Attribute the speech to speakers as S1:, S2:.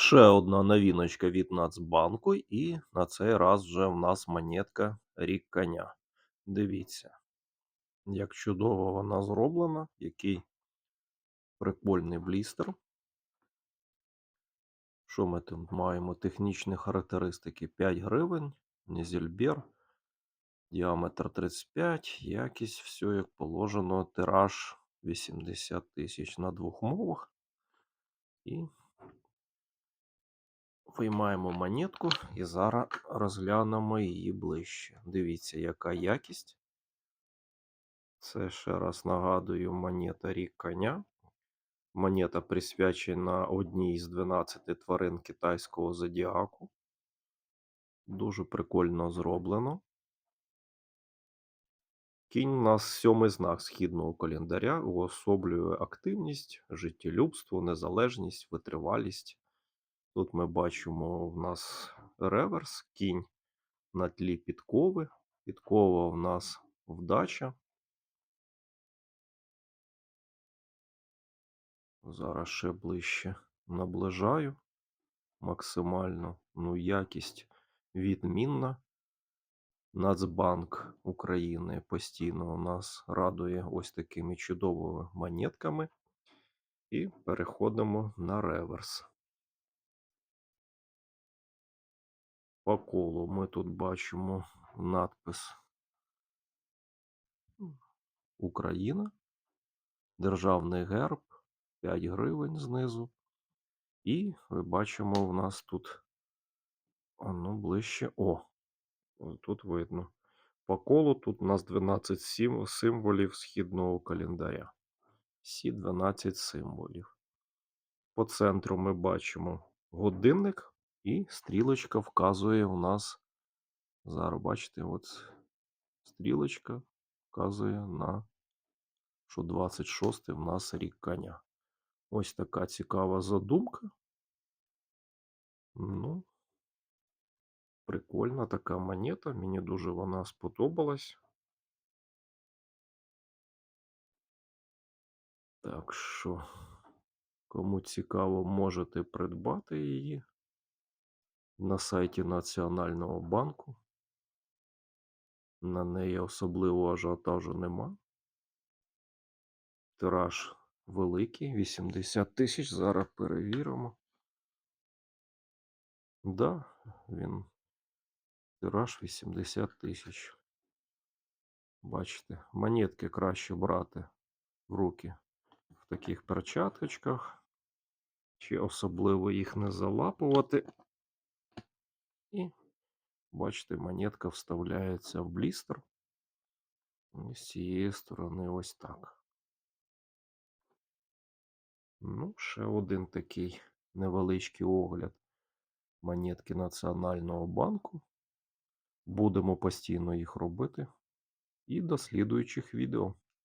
S1: Ще одна новіночка від Нацбанку, і на цей раз вже в нас монетка Рік коня. Дивіться, як чудово вона зроблена, який прикольний блістер. Що ми тут маємо? Технічні характеристики 5 гривень, Нізельбер, діаметр 35, якість, все як положено, тираж 80 тисяч на двох мовах. І Виймаємо монетку і зараз розглянемо її ближче. Дивіться, яка якість. Це ще раз нагадую, монета рік коня. Монета присвячена одній з 12 тварин китайського зодіаку. Дуже прикольно зроблено. Кінь у нас сьомий знак східного календаря, уособлює активність, життєлюбство, незалежність, витривалість. Тут ми бачимо в нас реверс, кінь на тлі підкови. Підкова в нас вдача. Зараз ще ближче наближаю максимально. Ну, якість відмінна. Нацбанк України постійно у нас радує ось такими чудовими монетками. І переходимо на реверс. По колу ми тут бачимо надпис Україна, Державний герб, 5 гривень знизу. І ми бачимо, в нас тут а ну, ближче. О, тут видно. По колу тут у нас 12 символів східного календаря. Всі 12 символів. По центру ми бачимо годинник, і стрілочка вказує у нас. Зараз бачите, от стрілочка вказує на що 26 в нас рік коня. Ось така цікава задумка. Ну, прикольна така монета. Мені дуже вона сподобалась. Так що, кому цікаво, можете придбати її на сайті Національного банку. На неї особливого ажіотажу нема. Тираж великий, 80 тисяч. Зараз перевіримо. Да, він тираж 80 тисяч. Бачите, монетки краще брати в руки в таких перчаточках, чи особливо їх не залапувати. І, бачите, монетка вставляється в блістер. З цієї сторони ось так. Ну, ще один такий невеличкий огляд монетки Національного банку. Будемо постійно їх робити. І до слідуючих відео.